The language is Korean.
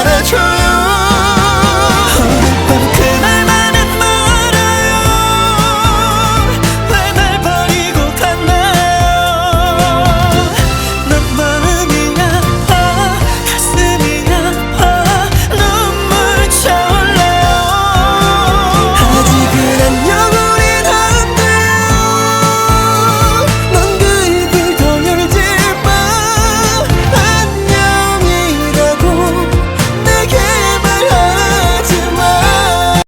안아줘요